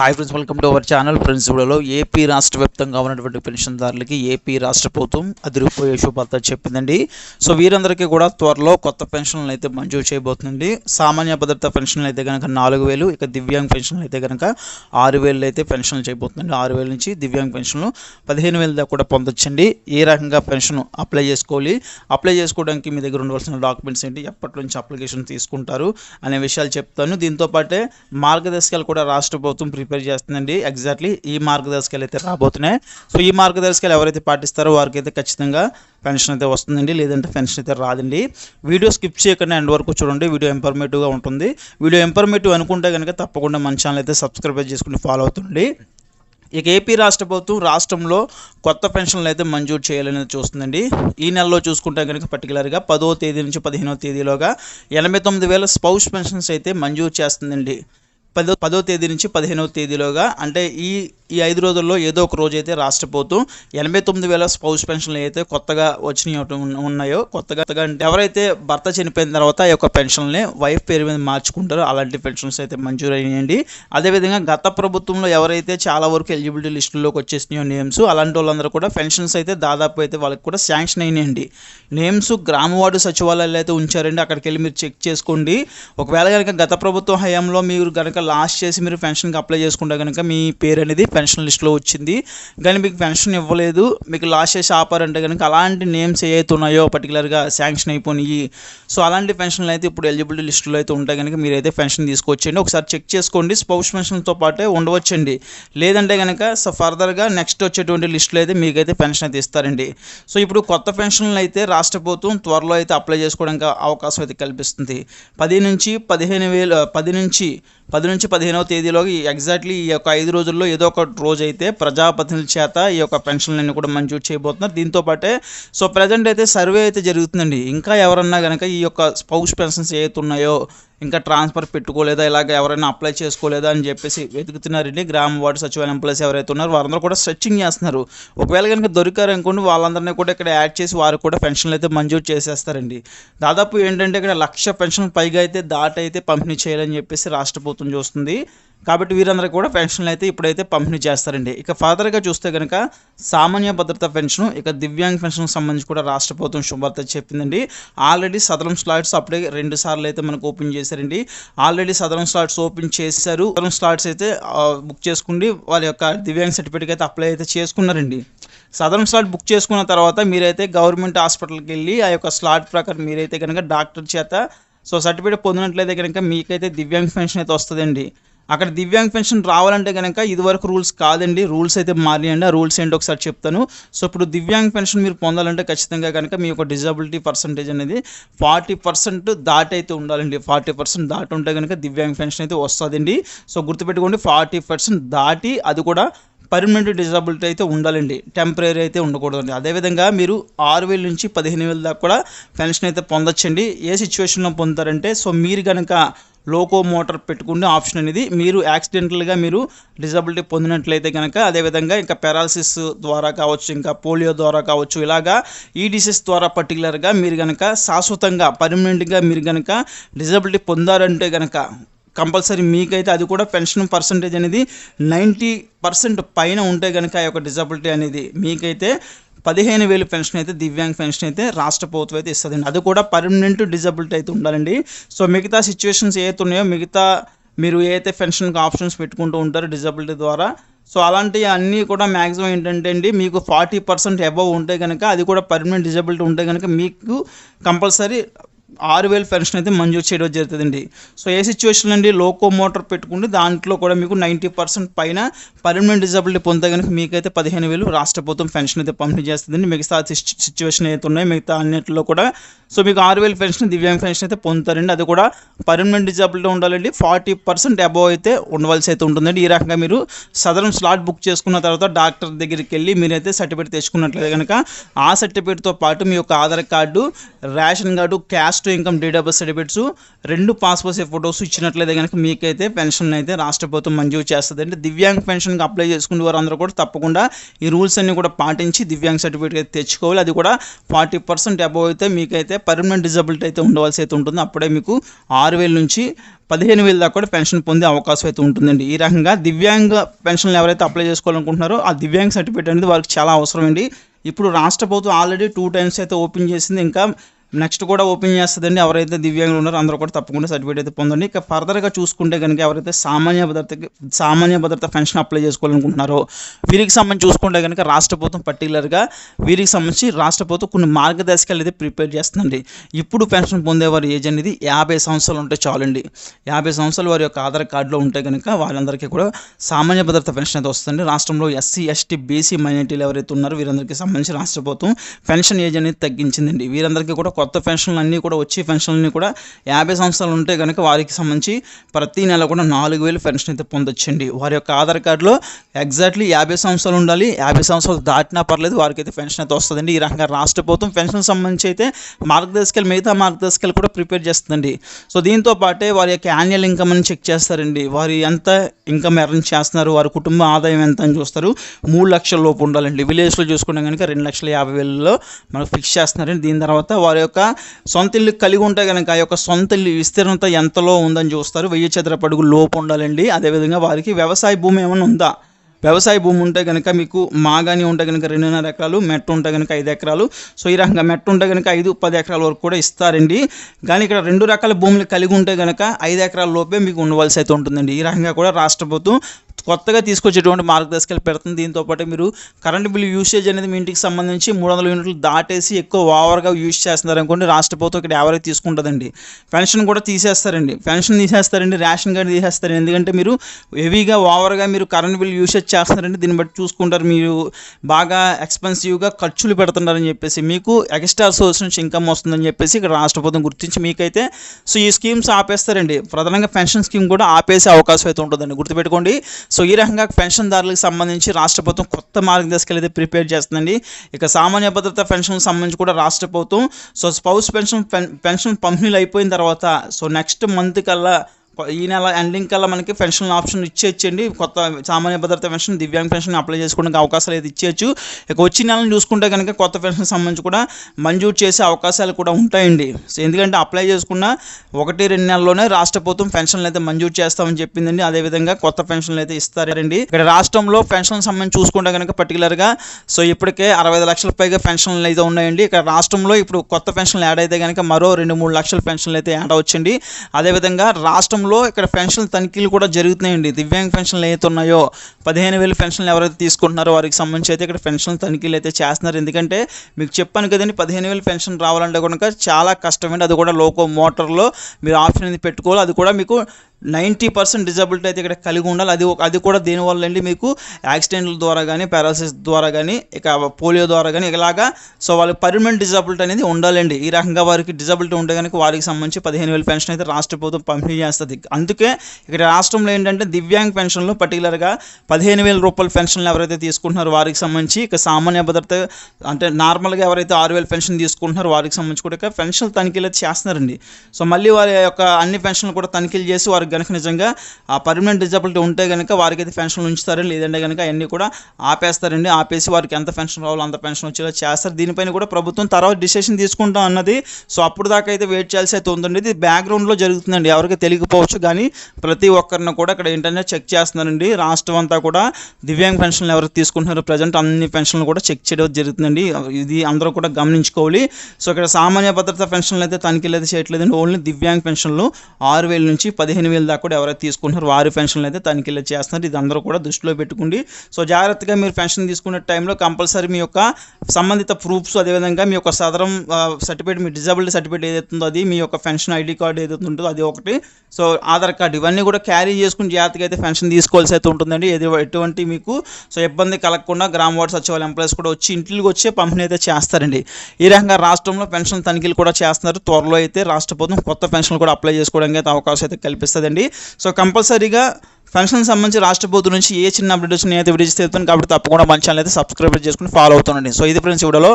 Hi friends welcome to our channel friends వీడియోలో AP రాష్ట్ర వ్యాప్తంగా ఉన్నటువంటి పెన్షన్దారులకి ఏపీ రాష్ట్ర ప్రభుత్వం అదిరిపోయే శుభార్త చెప్పిందండి. సో వీరందరికీ కూడా త్వరలో కొత్త పెన్షన్లు అయితే మంజూరు చేయబోతుందండి. సామాన్య భద్రత పెన్షన్లు అయితే కనుక నాలుగు వేలు ఇక దివ్యాంగ్ పెన్షన్లు అయితే కనుక ఆరు వేలు అయితే పెన్షన్లు చేయబోతుందండి. ఆరు వేల నుంచి దివ్యాంగ్ పెన్షన్లు పదిహేను వేల దాకా కూడా పొందొచ్చండి. ఏ రకంగా పెన్షన్ అప్లై చేసుకోవాలి? అప్లై చేసుకోవడానికి మీ దగ్గర ఉండవలసిన డాక్యుమెంట్స్ ఏంటి? ఎప్పటి నుంచి అప్లికేషన్ తీసుకుంటారు? అనే విషయాలు చెప్తాను. దీంతో పాటే మార్గదర్శకాలు కూడా రాష్ట్ర ప్రభుత్వం ప్రిపేర్ చేస్తుందండి. ఎగ్జాక్ట్లీ ఈ మార్గదర్శకాలు అయితే రాబోతున్నాయి. సో ఈ మార్గదర్శకాలు ఎవరైతే పాటిస్తారో వారికి అయితే ఖచ్చితంగా పెన్షన్ అయితే వస్తుందండి. లేదంటే పెన్షన్ అయితే రాదండి. వీడియో స్కిప్ చేయకుండా ఎండ్ వరకు చూడండి. వీడియో ఇంఫర్మేటివ్గా ఉంటుంది. వీడియో ఇంఫర్మేటివ్ అనుకుంటే కనుక తప్పకుండా మన ఛానల్ అయితే సబ్స్క్రైబ్ చేసుకుని ఫాలో అవుతుంది ఇక ఏపీ రాష్ట్ర ప్రభుత్వం రాష్ట్రంలో కొత్త పెన్షన్లు అయితే మంజూరు చేయాలనేది చూస్తుందండి. ఈ నెలలో చూసుకుంటే కనుక పర్టికులర్గా పదో తేదీ నుంచి పదిహేనవ తేదీలోగా ఎనభై తొమ్మిది వేల స్పౌస్ పెన్షన్స్ అయితే మంజూరు చేస్తుందండి. పదో పదో తేదీ నుంచి పదిహేనవ తేదీలోగా అంటే ఈ ఈ ఐదు రోజుల్లో ఏదో ఒక రోజు అయితే రాష్ట్ర ప్రభుత్వం ఎనభై తొమ్మిది వేల స్పౌస్ పెన్షన్లు అయితే కొత్తగా వచ్చినాయి ఉన్నాయో కొత్తగా అంటే ఎవరైతే భర్త చనిపోయిన తర్వాత ఈ యొక్క పెన్షన్ని వైఫ్ పేరు మీద మార్చుకుంటారో అలాంటి పెన్షన్స్ అయితే మంజూరు అయ్యాయండి అదేవిధంగా గత ప్రభుత్వంలో ఎవరైతే చాలా వరకు ఎలిజిబిలిటీ లిస్టులోకి వచ్చేసినాయో నేమ్స్ అలాంటి వాళ్ళందరూ కూడా పెన్షన్స్ అయితే దాదాపు అయితే వాళ్ళకి కూడా శాంక్షన్ అయినాయండి. నేమ్స్ గ్రామ వార్డు సచివాలయాలు అయితే ఉంచారండి. అక్కడికి వెళ్ళి మీరు చెక్ చేసుకోండి. ఒకవేళ కనుక గత ప్రభుత్వం హయాంలో మీరు కనుక లాస్ట్ చేసి మీరు పెన్షన్కి అప్లై చేసుకుంటే కనుక మీ పేరు అనేది పెన్షన్ లిస్ట్లో వచ్చింది. కానీ మీకు పెన్షన్ ఇవ్వలేదు. మీకు లాస్ట్ చేసి ఆపారంటే కనుక అలాంటి నేమ్స్ ఏవైతే ఉన్నాయో పర్టికులర్గా శాంక్షన్ అయిపోయినాయి సో అలాంటి పెన్షన్లు అయితే ఇప్పుడు ఎలిజిబిలిటీ లిస్టులో అయితే ఉంటాయి కనుక మీరైతే పెన్షన్ తీసుకొచ్చండి ఒకసారి చెక్ చేసుకోండి. స్పౌస్ పెన్షన్తో పాటే ఉండవచ్చండి. లేదంటే కనుక సో ఫర్దర్గా నెక్స్ట్ వచ్చేటువంటి లిస్టులో అయితే మీకైతే పెన్షన్ అయితే ఇస్తారండి. సో ఇప్పుడు కొత్త పెన్షన్లు అయితే రాష్ట్ర ప్రభుత్వం త్వరలో అయితే అప్లై చేసుకోవడానికి అవకాశం అయితే కల్పిస్తుంది. పది నుంచి పదిహేను వేలు పది నుంచి పది నుంచి పదిహేనవ తేదీలోకి ఎగ్జాక్ట్లీ ఈ యొక్క ఐదు రోజుల్లో ఏదో ఒక రోజు అయితే ప్రజాప్రతినిధుల చేత ఈ యొక్క పెన్షన్లన్నీ కూడా మంజూరు చేయబోతున్నారు. దీంతో పాటే సో ప్రజెంట్ అయితే సర్వే అయితే జరుగుతుందండి. ఇంకా ఎవరన్నా కనుక ఈ యొక్క స్పౌస్ పెన్షన్స్ ఏవైతే ఉన్నాయో ఇంకా ట్రాన్స్ఫర్ పెట్టుకోలేదా ఇలాగ ఎవరైనా అప్లై చేసుకోలేదా అని చెప్పేసి వెతుకుతున్నారండి గ్రామ వార్డు సచివాలయం ఎంప్లాయీస్ ఎవరైతే ఉన్నారో వారందరూ కూడా స్ట్రెచ్చింగ్ చేస్తున్నారు. ఒకవేళ కనుక దొరికారు అనుకోండి వాళ్ళందరినీ కూడా ఇక్కడ యాడ్ చేసి వారు కూడా పెన్షన్లు అయితే మంజూరు చేసేస్తారండి. దాదాపు ఏంటంటే ఇక్కడ లక్ష పెన్షన్ పైగా అయితే దాట అయితే పంపిణీ చేయాలని చెప్పేసి రాష్ట్ర ప్రభుత్వం చూస్తుంది. కాబట్టి వీరందరికీ కూడా పెన్షన్లు అయితే ఇప్పుడైతే పంపిణీ చేస్తారండి. ఇక ఫర్దర్గా చూస్తే కనుక సామాన్య భద్రత పెన్షన్ ఇక దివ్యాంగ్ పెన్షన్కి సంబంధించి కూడా రాష్ట్ర ప్రభుత్వం శుభార్త చెప్పిందండి. ఆల్రెడీ సదరం స్లాట్స్ అప్పుడే రెండు సార్లు అయితే మనకు ఓపెన్ చేశారండి. ఆల్రెడీ సదరం స్లాట్స్ ఓపెన్ చేశారు. సదరం స్లాట్స్ అయితే బుక్ చేసుకుని వాళ్ళ యొక్క దివ్యాంగ్ సర్టిఫికేట్కి అయితే అప్లై అయితే చేసుకున్నారండి. సదరం స్లాట్ బుక్ చేసుకున్న తర్వాత మీరైతే గవర్నమెంట్ హాస్పిటల్కి వెళ్ళి ఆ యొక్క స్లాట్ ప్రకారం మీరైతే కనుక డాక్టర్ చేత సో సర్టిఫికేట్ పొందినట్లయితే కనుక మీకైతే దివ్యాంగ్ పెన్షన్ అయితే వస్తుందండి. అక్కడ దివ్యాంగ్ పెన్షన్ రావాలంటే కనుక ఇదివరకు రూల్స్ కాదండి. రూల్స్ అయితే మారినాయండి. ఆ రూల్స్ ఏంటో ఒకసారి చెప్తాను. సో ఇప్పుడు దివ్యాంగ్ పెన్షన్ మీరు పొందాలంటే ఖచ్చితంగా కనుక మీ యొక్క డిజబిలిటీ పర్సంటేజ్ అనేది ఫార్టీ పర్సెంట్ దాటి అయితే ఉండాలండి. ఫార్టీ పర్సెంట్ దాటి ఉంటే కనుక దివ్యాంగ్ పెన్షన్ అయితే వస్తుందండి. సో గుర్తుపెట్టుకోండి ఫార్టీ పర్సెంట్ దాటి అది కూడా పర్మనెంట్ డిజబిలిటీ అయితే ఉండాలండి. టెంపరీ అయితే ఉండకూడదండి. అదేవిధంగా మీరు ఆరు వేల నుంచి పదిహేను వేల దాకా కూడా పెన్షన్ అయితే పొందొచ్చండి. ఏ సిచ్యువేషన్లో పొందుతారంటే సో మీరు కనుక లోకో మోటార్ పెట్టుకునే ఆప్షన్ అనేది మీరు యాక్సిడెంటల్గా మీరు డిజబిలిటీ పొందినట్లయితే కనుక అదేవిధంగా ఇంకా పెరాలసిస్ ద్వారా కావచ్చు ఇంకా పోలియో ద్వారా కావచ్చు ఇలాగా ఈ డిసీజ్ ద్వారా పర్టికులర్గా మీరు కనుక శాశ్వతంగా పర్మనెంట్గా మీరు కనుక డిజబిలిటీ పొందారంటే కనుక కంపల్సరీ మీకైతే అది కూడా పెన్షన్ పర్సంటేజ్ అనేది నైంటీ పర్సెంట్ పైన ఉంటే కనుక ఆ యొక్క డిజబిలిటీ అనేది మీకైతే పదిహేను వేలు పెన్షన్ అయితే దివ్యాంగ్ పెన్షన్ అయితే రాష్ట్ర ప్రభుత్వం అయితే ఇస్తుందండి. అది కూడా పర్మనెంట్ డిజబిలిటీ అయితే ఉండాలండి. సో మిగతా సిచ్యువేషన్స్ ఏవైతే ఉన్నాయో మిగతా మీరు ఏదైతే పెన్షన్కి ఆప్షన్స్ పెట్టుకుంటూ ఉంటారో డిజబిలిటీ ద్వారా సో అలాంటివి అన్నీ కూడా మ్యాక్సిమం ఏంటంటే అండి మీకు ఫార్టీ పర్సెంట్ అబవ్ ఉంటే కనుక అది కూడా పర్మనెంట్ డిజబిలిటీ ఉంటే కనుక మీకు కంపల్సరీ ఆరు వేలు పెన్షన్ అయితే మంజూరు చేయడం జరుగుతుందండి. సో ఏ సిచ్యువేషన్ అండి? లోకో మోటార్ పెట్టుకుంటే దాంట్లో కూడా మీకు నైంటీ పర్సెంట్ పైన పర్మనెంట్ డిజబిలిటీ పొందితే కనుక మీకైతే పదిహేను వేలు రాష్ట్ర ప్రభుత్వం పెన్షన్ అయితే పంపిణీ చేస్తుందండి. మిగతా సిచ్యువేషన్ అయితే ఉన్నాయి మిగతా అన్నింటిలో కూడా. సో మీకు ఆరు వేలు పెన్షన్ దివ్యాంగ్ పెన్షన్ అయితే పొందుతారండి. అది కూడా పర్మనెంట్ డిజబిలిటీ ఉండాలండి. ఫార్టీ పర్సెంట్ అబవ్ అయితే ఉండవలసి అయితే ఉంటుందండి. ఈ రకంగా మీరు సదరం స్లాట్ బుక్ చేసుకున్న తర్వాత డాక్టర్ దగ్గరికి వెళ్ళి మీరైతే సర్టిఫికేట్ తెచ్చుకున్నట్లయితే కనుక ఆ సర్టిఫికేట్తో పాటు మీ యొక్క Aadhaar card ration card caste to income database certificates రెండు పాస్పోర్ట్ సైజ్ ఫొటోస్ ఇచ్చినట్లయితే కనుక మీకైతే పెన్షన్ అయితే రాష్ట్ర ప్రభుత్వం మంజూరు చేస్తుంది అంటే దివ్యాంగ్ పెన్షన్కి అప్లై చేసుకునే వారందరూ కూడా తప్పకుండా ఈ రూల్స్ అన్ని కూడా పాటించి దివ్యాంగ్ సర్టిఫికేట్ అయితే తెచ్చుకోవాలి. అది కూడా ఫార్టీ పర్సెంట్ అబవ్ అయితే మీకైతే పర్మనెంట్ డిజబిలిటీ అయితే ఉండవలసి అయితే ఉంటుంది. అప్పుడే మీకు ఆరు వేల నుంచి పదిహేను వేల దాకా కూడా పెన్షన్ పొందే అవకాశం అయితే ఉంటుందండి. ఈ రకంగా దివ్యాంగ పెన్షన్లు ఎవరైతే అప్లై చేసుకోవాలనుకుంటున్నారో ఆ దివ్యాంగ్ సర్టిఫికేట్ అనేది వారికి చాలా అవసరం అండి ఇప్పుడు రాష్ట్ర ప్రభుత్వం ఆల్రెడీ టూ టైమ్స్ అయితే ఓపెన్ చేసింది. ఇంకా నెక్స్ట్ కూడా ఓపెన్ చేస్తుందండి. ఎవరైతే దివ్యాంగులు ఉన్నారో అందరూ కూడా తప్పకుండా సర్టిఫికేట్ అయితే పొందండి. ఇక ఫర్దర్గా చూసుకుంటే కనుక ఎవరైతే సామాన్య భద్రతకి సామాన్య భద్రత పెన్షన్ అప్లై చేసుకోవాలనుకుంటున్నారో వీరికి సంబంధించి చూసుకుంటే కనుక రాష్ట్ర ప్రభుత్వం పర్టికులర్గా వీరికి సంబంధించి రాష్ట్ర ప్రభుత్వం కొన్ని మార్గదర్శకాలు అయితే ప్రిపేర్ చేస్తుందండి. ఇప్పుడు పెన్షన్ పొందేవారి ఏజ్ అనేది యాభై సంవత్సరాలు ఉంటే చాలండి. యాభై సంవత్సరాలు వారి యొక్క ఆధార్ కార్డులో ఉంటే కనుక వారందరికీ కూడా సామాన్య భద్రత పెన్షన్ అయితే వస్తుంది రాష్ట్రంలో ఎస్సీ ఎస్టీ బీసీ మైనార్టీలు ఎవరైతే ఉన్నారో వీరందరికీ సంబంధించి రాష్ట్ర ప్రభుత్వం పెన్షన్ ఏజ్ అనేది తగ్గించిందండి. వీరందరికీ కూడా కొత్త పెన్షన్లు అన్నీ కూడా వచ్చే పెన్షన్లన్నీ కూడా యాభై సంవత్సరాలు ఉంటే కనుక వారికి సంబంధించి ప్రతి నెల కూడా నాలుగు వేలు పెన్షన్ అయితే పొందొచ్చండి. వారి యొక్క ఆధార్ కార్డులో ఎగ్జాక్ట్లీ యాభై సంవత్సరాలు ఉండాలి. యాభై సంవత్సరాలు దాటినా పర్లేదు వారికి అయితే పెన్షన్ అయితే వస్తుందండి. ఈ రకంగా రాష్ట్ర ప్రభుత్వం పెన్షన్ సంబంధించి అయితే మార్గదర్శకాలు మిగతా మార్గదర్శకాలు కూడా ప్రిపేర్ చేస్తుందండి. సో దీంతో పాటే వారి యొక్క యాన్యువల్ ఇన్కమ్ అని చెక్ చేస్తారండి. వారి ఎంత ఇన్కమ్ ఎర్న్ చేస్తున్నారు వారి కుటుంబ ఆదాయం ఎంత అని చూస్తారు. మూడు లక్షల లోపు ఉండాలండి. విలేజ్లో చూసుకుంటే కనుక రెండు లక్షల యాభై వేలలో మనకు ఫిక్స్ చేస్తున్నారండి. దీని తర్వాత వారి యొక్క సొంత ఇల్లు కలిగి ఉంటే కనుక ఆ యొక్క సొంత ఇల్లు విస్తీర్ణత ఎంతలో ఉందని చూస్తారు. వెయ్యి చదరపడుగు లోపు ఉండాలండి. అదేవిధంగా వారికి వ్యవసాయ భూమి ఏమైనా ఉందా? వ్యవసాయ భూమి ఉంటే కనుక మీకు మాగాని ఉంటే కనుక రెండున్నర ఎకరాలు మెట్టు ఉంటే కనుక ఐదు ఎకరాలు. సో ఈ రకంగా మెట్టు ఉంటే కనుక ఐదు పది ఎకరాల వరకు కూడా ఇస్తారండి. కానీ ఇక్కడ రెండు రకాల భూములు కలిగి ఉంటే కనుక ఐదు ఎకరాల లోపే మీకు ఉండవలసి అయితే ఉంటుందండి. ఈ రకంగా కూడా రాష్ట్ర ప్రభుత్వం కొత్తగా తీసుకొచ్చేటువంటి మార్గదర్శకాలు పెడుతుంది. దీంతో పాటు మీరు కరెంట్ బిల్ యూసేజ్ అనేది మీ ఇంటికి సంబంధించి మూడు వందల యూనిట్లు దాటేసి ఎక్కువ ఓవర్గా యూజ్ చేస్తున్నారు అనుకోండి రాష్ట్ర ప్రభుత్వం ఇక్కడ ఎవరైతే తీసుకుంటుందండి. పెన్షన్ కూడా తీసేస్తారండి. పెన్షన్ తీసేస్తారండి రేషన్ కార్డు తీసేస్తారు ఎందుకంటే మీరు హెవీగా ఓవర్గా మీరు కరెంట్ బిల్ యూసేజ్ చేస్తున్నారండి దీన్ని బట్టి చూసుకుంటారు. మీరు బాగా ఎక్స్పెన్సివ్గా ఖర్చులు పెడుతున్నారని చెప్పేసి మీకు ఎక్స్ట్రా సోర్స్ నుంచి ఇన్కమ్ వస్తుందని చెప్పేసి ఇక్కడ రాష్ట్ర ప్రభుత్వం గుర్తించి మీకైతే సో ఈ స్కీమ్స్ ఆపేస్తారండి. ప్రధానంగా పెన్షన్ స్కీమ్ కూడా ఆపేసే అవకాశం అయితే ఉంటుందండి. గుర్తుపెట్టుకోండి. సో ఈ రకంగా పెన్షన్దారులకు సంబంధించి రాష్ట్ర ప్రభుత్వం కొత్త మార్గదర్శకాలు అయితే ప్రిపేర్ చేస్తుందండి. ఇక సామాన్య భద్రత పెన్షన్ సంబంధించి కూడా రాష్ట్ర ప్రభుత్వం so spouse pension pen- pension పంపిణీలు అయిపోయిన తర్వాత సో నెక్స్ట్ మంత్ కల్లా ఈ నెల ఎండింగ్ కల్లా మనకి పెన్షన్ ఆప్షన్ ఇచ్చేయచ్చండి. కొత్త సామాన్య భద్రత పెన్షన్ దివ్యాంగ పెన్షన్ అప్లై చేసుకోవడానికి అవకాశాలు అయితే ఇచ్చేయచ్చు. ఇక వచ్చే నెలను చూసుకుంటే కనుక కొత్త పెన్షన్ సంబంధించి కూడా మంజూరు చేసే అవకాశాలు కూడా ఉంటాయండి. సో ఎందుకంటే అప్లై చేసుకున్న ఒకటి రెండు నెలల్లోనే రాష్ట్ర ప్రభుత్వం పెన్షన్లు అయితే మంజూరు చేస్తామని చెప్పిందండి. అదేవిధంగా కొత్త పెన్షన్లు అయితే ఇస్తారండి. ఇక్కడ రాష్ట్రంలో పెన్షన్ సంబంధించి చూసుకుంటే కనుక పర్టికులర్గా సో ఇప్పటికే అరవై ఐదు లక్షల పైగా పెన్షన్లు అయితే ఉన్నాయండి. ఇక్కడ రాష్ట్రంలో ఇప్పుడు కొత్త పెన్షన్లు యాడ్ అయితే కనుక మరో రెండు మూడు లక్షల పెన్షన్లు అయితే యాడ్ అవచ్చండి అదేవిధంగా రాష్ట్రంలో ఇక్కడ పెన్షన్ తనిఖీలు కూడా జరుగుతున్నాయండి. దివ్యాంగ పెన్షన్లు ఏవైతే ఉన్నాయో పదిహేను వేలు పెన్షన్లు ఎవరైతే తీసుకుంటున్నారో వారికి సంబంధించి అయితే ఇక్కడ పెన్షన్ తనిఖీలు అయితే చేస్తున్నారు. ఎందుకంటే మీకు చెప్పాను కదండి పదిహేను వేలు పెన్షన్ రావాలంటే కనుక చాలా కష్టమండి. అది కూడా లోకో మోటార్లో మీరు ఆప్షన్ అనేది పెట్టుకోవాలి. అది కూడా మీకు నైంటీ పర్సెంట్ డిజబిలిటీ అయితే ఇక్కడ కలిగి ఉండాలి. అది అది కూడా దేనివల్ల అండి మీకు? యాక్సిడెంట్ల ద్వారా కానీ పారాలసిస్ ద్వారా కానీ ఇక పోలియో ద్వారా కానీ ఇలాగా సో వాళ్ళకి పర్మనెంట్ డిజబిలిటీ అనేది ఉండాలండి. ఈ రకంగా వారికి డిజబిలిటీ ఉంటే కనుక వారికి సంబంధించి పదిహేను వేల పెన్షన్ అయితే రాష్ట్ర ప్రభుత్వం పంపిణీ చేస్తుంది. అందుకే ఇక్కడ రాష్ట్రంలో ఏంటంటే దివ్యాంగ్ పెన్షన్లు పర్టికులర్గా పదిహేను వేల రూపాయల పెన్షన్లు ఎవరైతే తీసుకుంటున్నారో వారికి సంబంధించి ఇక సామాన్య భద్రత అంటే నార్మల్గా ఎవరైతే ఆరు వేల పెన్షన్ తీసుకుంటున్నారో వారికి సంబంధించి కూడా ఇక పెన్షన్ తనిఖీలు అయితే చేస్తున్నారండి. సో మళ్ళీ వారి యొక్క అన్ని పెన్షన్లు కూడా తనిఖీలు చేసి వారికి కనుక నిజంగా ఆ పర్మనెంట్ డిజబిలిటీ ఉంటే కనుక వారికి అయితే పెన్షన్లు ఉంచుతారు? లేదంటే కనుక అన్నీ కూడా ఆపేస్తారండి. ఆపేసి వారికి ఎంత పెన్షన్ రావాలో అంత పెన్షన్ వచ్చేలా చేస్తారు. దీనిపైన కూడా ప్రభుత్వం తర్వాత డిసిషన్ తీసుకుంటాం అన్నది. సో అప్పుడు దాకా అయితే వెయిట్ చేయాల్సి అయితే ఉందండి ఇది బ్యాక్గ్రౌండ్లో జరుగుతుందండి. ఎవరికి తెలియకపోవచ్చు కానీ ప్రతి ఒక్కరిని కూడా ఇక్కడ ఏంటంటే చెక్ చేస్తున్నారండి. రాష్ట్రం అంతా కూడా దివ్యాంగ పెన్షన్లు ఎవరు తీసుకుంటున్నారో? ప్రజెంట్ అన్ని పెన్షన్లు కూడా చెక్ చేయడం జరుగుతుందండి. ఇది అందరూ కూడా గమనించుకోవాలి. సో ఇక్కడ సామాన్య భద్రత పెన్షన్లు అయితే తనిఖీలు అయితే చేయట్లేదండి. ఓన్లీ దివ్యాంగ పెన్షన్లు ఆరు వేల నుంచి పదిహేను వేల దాకా కూడా ఎవరైతే తీసుకుంటున్నారో వారి పెన్షన్లు అయితే తనిఖీలు చేస్తున్నారు. ఇది అందరూ కూడా దృష్టిలో పెట్టుకోండి. సో జాగ్రత్తగా మీరు పెన్షన్ తీసుకునే టైంలో కంపల్సరీ మీ యొక్క సంబంధిత ప్రూఫ్స్ అదేవిధంగా మీ యొక్క సదరం సర్టిఫికేట్ మీ డిజబిలిటీ సర్టిఫికేట్ ఏదైతుందో ఉందో అది మీ యొక్క పెన్షన్ ఐడి కార్డు ఏదైతే ఉంటుందో అది ఒకటి. సో ఆధార్ కార్డు ఇవన్నీ కూడా క్యారీ చేసుకుని జాగ్రత్తగా అయితే పెన్షన్ తీసుకోవాల్సి అయితే ఉంటుందండి. ఏది ఎటువంటి మీకు సో ఇబ్బంది కలగకుండా గ్రామ వార్డు సచివాలయ ఎంప్లాయీస్ కూడా వచ్చి ఇంటికి వచ్చే పంపిణీ అయితే చేస్తారండి. ఈ రకంగా రాష్ట్రంలో పెన్షన్ తనిఖీలు కూడా చేస్తున్నారు. త్వరలో అయితే రాష్ట్ర ప్రభుత్వం కొత్త పెన్షన్లు కూడా అప్లై చేసుకోవడానికి అయితే అవకాశం అయితే కల్పిస్తుంది. లేదండి సో కంపల్సరీగా ఫంక్షన్ సంబంధించి రాష్ట్ర ప్రభుత్వం నుంచి ఏ చిన్న అప్డేట్ వచ్చినా అయితే విడిచి కాబట్టి తప్పకుండా మన ఛానల్ అయితే సబ్స్క్రైబ్ చేసుకుని ఫాలో అవుతానండి సో ఇది ఫ్రెండ్స్ వీడియోలో.